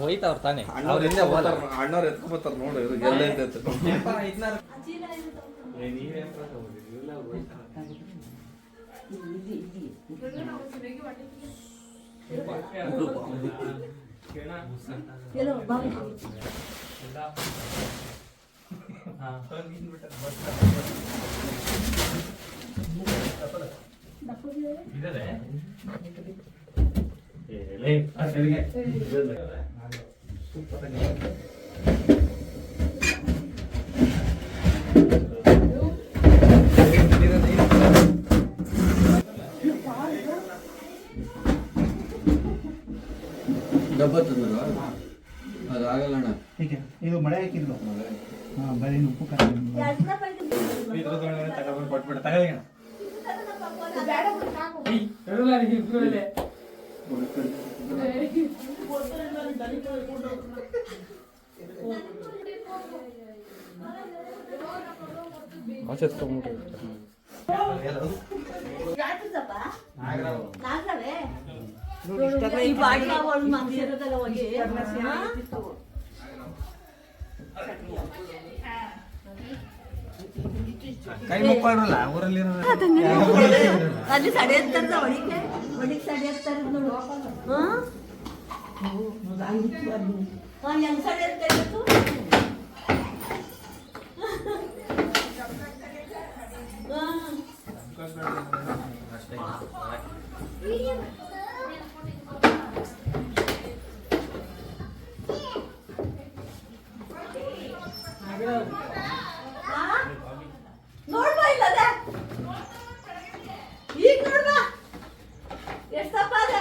ಹೋಯ್ತಾವ್ರ ತಾನೆ ಅಣ್ಣವ್ರು ಅವ್ರ ಹಿಂದೆ ಅಣ್ಣವ್ರ ಎತ್ಕೊಂಬತ್ತಾರ ನೋಡು ಇವ್ರಿಗೆ ಎಲ್ಲ ಐತೆ ಡಬ್ಬ ತಂದ್ರು ಅದಾಗಲ್ಲ ಅಣ್ಣ ಹೀಗೆ ಇದು ಮಳೆ ಹಾಕಿದ್ರು. ಹಾಂ ಬರೀ ಉಪ್ಪು ಖಾರ ಈ ಬಾಡಿಗೆ ಅವಳು ಮಂದಿ ಇರೋದಲ್ಲ ಹೋಗಿ ಕೈ ಮುಕ್ಕೊಳ್ರಲ್ಲ ಊರಲ್ಲಿ ಅಲ್ಲಿ ಸಡಿ ಎತ್ತಾರದ ಒಡಿಗೆ ಒಡಿಗೆ ಸಡಿ ಎತ್ತಾರದ ನೋಡು ಹಾ ಹಾ ಹೆಂಗ್ ಸಡಿ ಎತ್ತಾ ಇತ್ತು ನೋಡ್ಬಾ ಎಷ್ಟು ದಪ್ಪ ಅದೇ?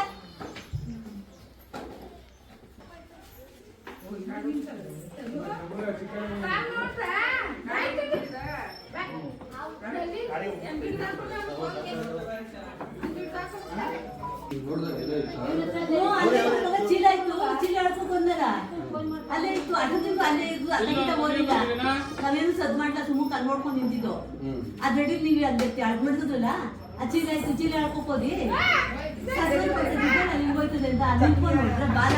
ಅಲ್ಲೇ ಚೀಲ ಇತ್ತು ಚೀಲ ಹೇಳ್ಕೊಂಡ್ ಬಂದಲ್ಲ? ಅಲ್ಲೇ ಇತ್ತು ಅದು ತಿಂದು ಅಲ್ಲೇ ಇದ್ದು ನಾವೇನು ಸದ್ ಮಾಡ್ಲಾ ಸುಮ್ಮನೆ ಕಣ್ ನೋಡ್ಕೊಂಡು ನಿಂತಿದ್ದು. ಅದ್ ರೆಡಿ ನೀವು ಅದ್ ಅಡ್ ಮಾಡಿದ್ರಲ್ಲ ಆ ಚೀಲ ಇತ್ತು ಚೀಲ ಅಲ್ಲಿ ಹೋಯ್ತದೆ ಅಂತ ನಿಂತ್ಕೊಂಡು ನೋಡಿದ್ರೆ ಬಾಲ